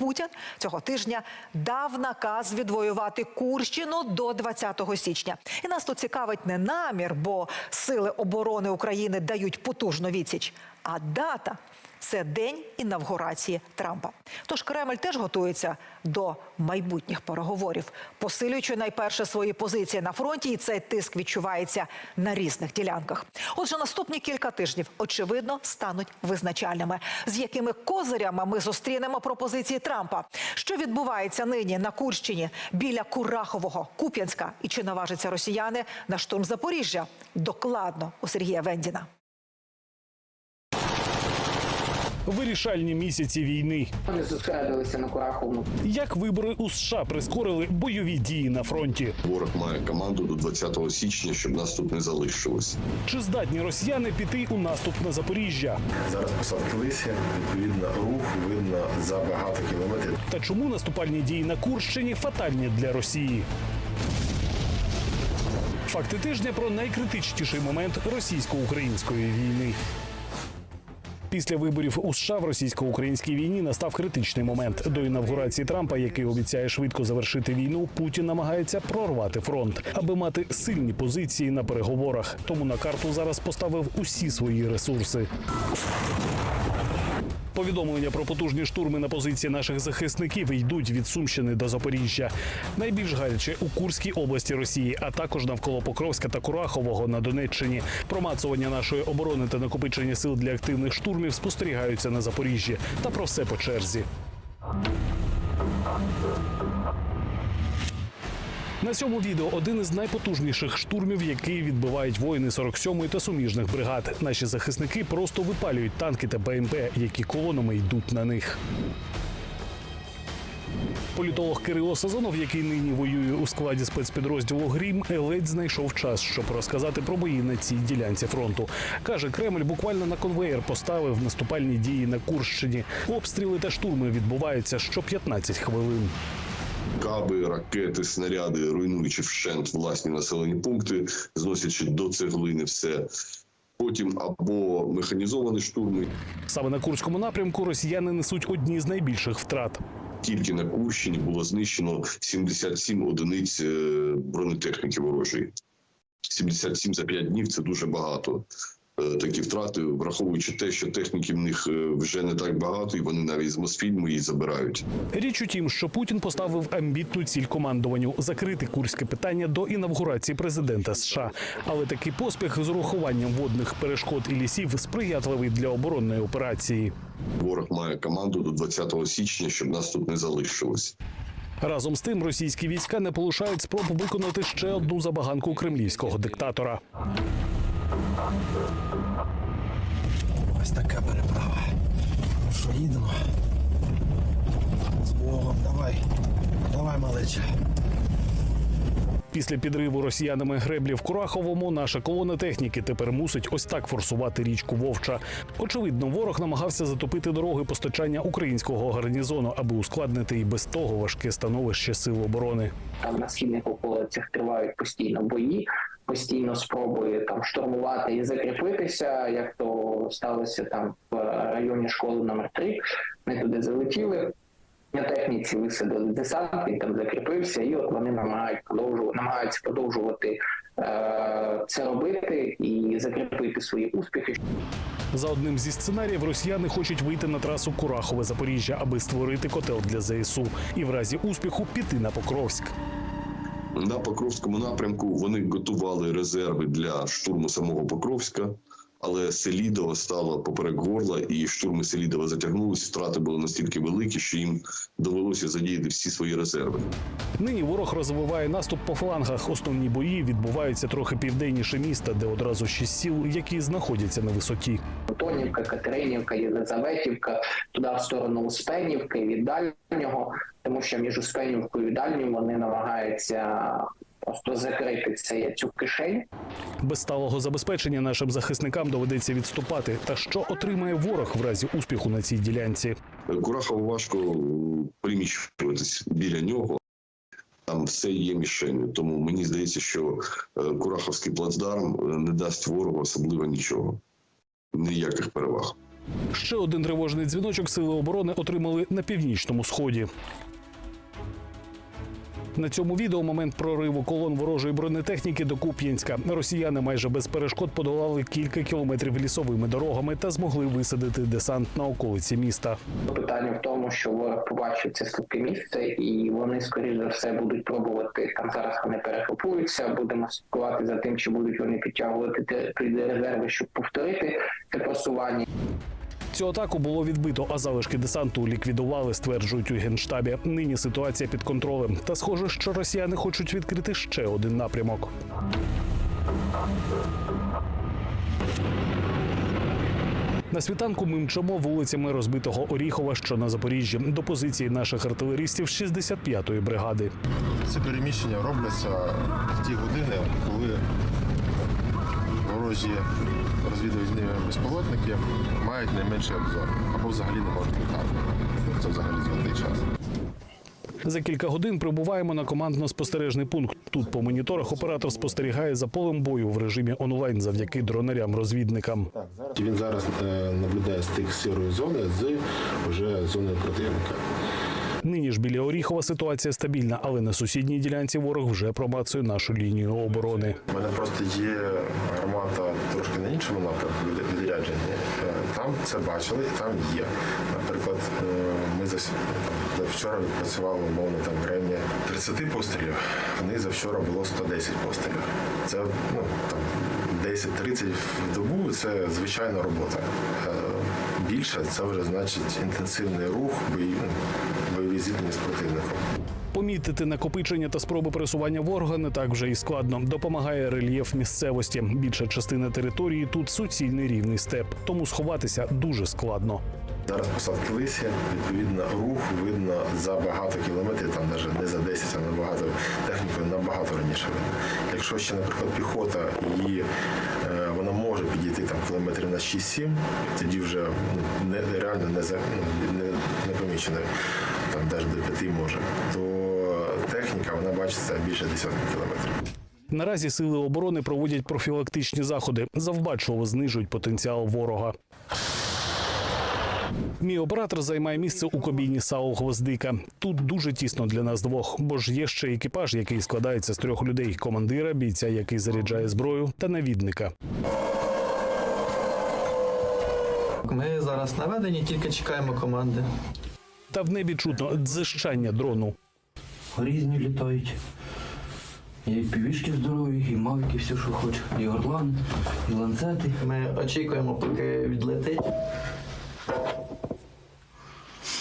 Путін цього тижня дав наказ відвоювати Курщину до 20 січня. І нас тут цікавить не намір, бо сили оборони України дають потужну відсіч, а дата. Це день інавгурації Трампа. Тож Кремль теж готується до майбутніх переговорів, посилюючи найперше свої позиції на фронті, і цей тиск відчувається на різних ділянках. Отже, наступні кілька тижнів очевидно стануть визначальними, з якими козирями ми зустрінемо пропозиції Трампа. Що відбувається нині на Курщині біля Курахового, Куп'янська, і чи наважаться росіяни на штурм Запоріжжя? Докладно у Сергія Вендіна. Вирішальні місяці війни. Вони зосередилися на Кураховому. Як вибори у США прискорили бойові дії на фронті? Ворог має команду до 20 січня, щоб нас тут не залишилось. Чи здатні росіяни піти у наступ на Запоріжжя? Зараз посадки лися, відповідно, рух видно за багато кілометрів. Та чому наступальні дії на Курщині фатальні для Росії? Факти тижня про найкритичніший момент російсько-української війни. Після виборів у США в російсько-українській війні настав критичний момент. До інавгурації Трампа, який обіцяє швидко завершити війну, Путін намагається прорвати фронт, аби мати сильні позиції на переговорах. Тому на карту зараз поставив усі свої ресурси. Повідомлення про потужні штурми на позиції наших захисників йдуть від Сумщини до Запоріжжя. Найбільш гаряче у Курській області Росії, а також навколо Покровська та Курахового на Донеччині. Промацування нашої оборони та накопичення сил для активних штурмів спостерігаються на Запоріжжі. Та про все по черзі. На цьому відео один із найпотужніших штурмів, який відбивають воїни 47-ї та суміжних бригад. Наші захисники просто випалюють танки та БМП, які колонами йдуть на них. Політолог Кирило Сазонов, який нині воює у складі спецпідрозділу Грім, ледь знайшов час, щоб розказати про бої на цій ділянці фронту. каже, Кремль буквально на конвеєр поставив наступальні дії на Курщині. Обстріли та штурми відбуваються що 15 хвилин. Каби, ракети, снаряди, руйнуючи вщент власні населені пункти, зносячи до цеглини все. Потім або механізовані штурми, Саме на Курському напрямку росіяни несуть одні з найбільших втрат. тільки на Курщині було знищено 77 одиниць е, бронетехніки ворожої. 77 за 5 днів це дуже багато. Е, Такі втрати, враховуючи те, що техніки в них е, вже не так багато, і вони навіть з Мосфільму її забирають. Річ у тім, що Путін поставив амбітну ціль командуванню закрити курське питання до інавгурації президента США. Але такий поспіх з урахуванням водних перешкод і лісів сприятливий для оборонної операції. Ворог має команду до 20 січня, щоб нас тут не залишилось. Разом з тим, російські війська не полишають спроб виконати ще одну забаганку кремлівського диктатора. Ось така переправа. Ну що, їдемо? З Богом, давай. Давай, малеча. Після підриву росіянами греблі в Кураховому наша колона техніки тепер мусить ось так форсувати річку Вовча. Очевидно, ворог намагався затопити дороги постачання українського гарнізону, аби ускладнити і без того важке становище сил оборони. Там на східних околицях тривають постійно бої, постійно спроби там штурмувати і закріпитися, як то сталося там в районі школи номер 3 Ми туди залетіли. На техніці висадили десант, він там закріпився, і от вони намагають продовжувати, намагаються продовжувати е- це робити і закріпити свої успіхи. За одним зі сценаріїв росіяни хочуть вийти на трасу Курахове Запоріжжя, аби створити котел для ЗСУ і в разі успіху піти на Покровськ. На Покровському напрямку вони готували резерви для штурму самого Покровська, але Селідова стала поперек горла, і штурми Селідова затягнулися. Втрати були настільки великі, що їм довелося задіяти всі свої резерви. Нині ворог розвиває наступ по флангах. Основні бої відбуваються трохи південніше міста, де одразу шість сіл, які знаходяться на висоті. Антонівка, Катеринівка, Єлизаветівка, туди в сторону Успенівки від дальнього, тому що між Успенівкою і дальнім вони намагаються просто закрити це, цю кишень. Без сталого забезпечення нашим захисникам доведеться відступати. Та що отримає ворог в разі успіху на цій ділянці? Курахову важко приміщуватись біля нього. Там все є мішенью. Тому мені здається, що е, Кураховський плацдарм е, не дасть ворогу особливо нічого, ніяких переваг. Ще один тривожний дзвіночок сили оборони отримали на північному сході. На цьому відео момент прориву колон ворожої бронетехніки до Куп'янська. Росіяни майже без перешкод подолали кілька кілометрів лісовими дорогами та змогли висадити десант на околиці міста. Питання в тому, що ворог побачив це слабке місце, і вони скоріш за все будуть пробувати там. Зараз вони перегрупуються. Будемо слідкувати за тим, чи будуть вони підтягувати резерви, щоб повторити це просування. Цю атаку було відбито, а залишки десанту ліквідували, стверджують у генштабі. Нині ситуація під контролем. Та схоже, що росіяни хочуть відкрити ще один напрямок. На світанку ми мчимо вулицями розбитого Оріхова, що на Запоріжжі, до позиції наших артилеристів 65-ї бригади. Ці переміщення робляться в ті години, коли ворожі розвідувальні безпілотники мають найменший обзор або взагалі не можуть літати. Це взагалі золотий час. За кілька годин прибуваємо на командно-спостережний пункт. Тут по моніторах оператор спостерігає за полем бою в режимі онлайн завдяки дронарям-розвідникам. Він зараз е, наблюдає стик сірої зони з вже зоною противника. Нині ж біля Оріхова ситуація стабільна, але на сусідній ділянці ворог вже промацує нашу лінію оборони. У мене просто є гармата трошки на іншому напрямку відрядження. Е, Там це бачили і там є. Наприклад, е, ми за, вчора відпрацювали умовно там районі 30 пострілів, в них завчора було 110 пострілів. Це ну, там, 10-30 в добу це звичайна робота. Е, Більше це вже значить інтенсивний рух, бої, ну, зіткнення з противником. Помітити накопичення та спроби пересування ворога не так вже і складно. Допомагає рельєф місцевості. Більша частина території тут суцільний рівний степ, тому сховатися дуже складно. Зараз посадки лисі, відповідно, рух видно за багато кілометрів, там навіть не за 10, а набагато технікою набагато раніше видно. Якщо ще, наприклад, піхота і е, вона може підійти там кілометрів на 6-7, тоді вже ну, не, реально не, за, ну, не, не помічено, там навіть до 5 може, то техніка вона бачиться більше десятки кілометрів. Наразі сили оборони проводять профілактичні заходи, завбачливо знижують потенціал ворога. Мій оператор займає місце у кабіні САУ Гвоздика. Тут дуже тісно для нас двох, бо ж є ще екіпаж, який складається з трьох людей: командира, бійця, який заряджає зброю, та навідника. Ми зараз наведені, тільки чекаємо команди. Та в небі чутно дзищання дрону. Різні літають. І півішки здорові, і мавики, все, що хоче. І орлани, і ланцети. Ми очікуємо, поки відлетить.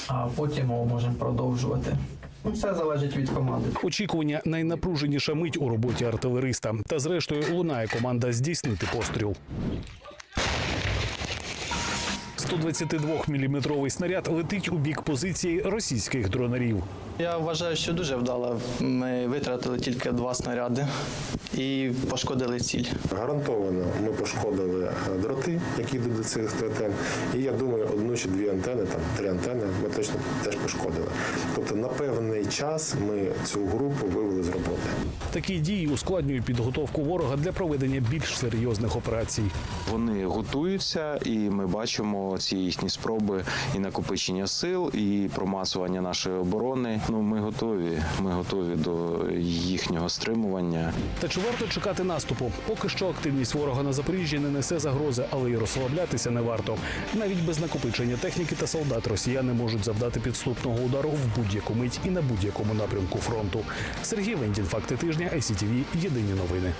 А потім ми можемо продовжувати. Ну, Все залежить від команди. Очікування найнапруженіша мить у роботі артилериста. Та зрештою лунає команда здійснити постріл. 122-мм снаряд летить у бік позиції російських дронарів. Я вважаю, що дуже вдало. Ми витратили тільки два снаряди і пошкодили ціль. Гарантовано ми пошкодили е, дроти, які йдуть до цих антен. І я думаю, одну чи дві антени, там три антени, ми точно теж пошкодили. Тобто на певний час ми цю групу вивели з роботи. Такі дії ускладнюють підготовку ворога для проведення більш серйозних операцій. Вони готуються, і ми бачимо ці їхні спроби і накопичення сил, і промасування нашої оборони. Ну ми готові. Ми готові до їхнього стримування. Та чи варто чекати наступу? Поки що активність ворога на Запоріжжі не несе загрози, але й розслаблятися не варто. Навіть без накопичення техніки та солдат росіяни можуть завдати підступного удару в будь-яку мить і на будь-якому напрямку фронту. Сергій Вендін, факти тижня, ICTV, Єдині новини.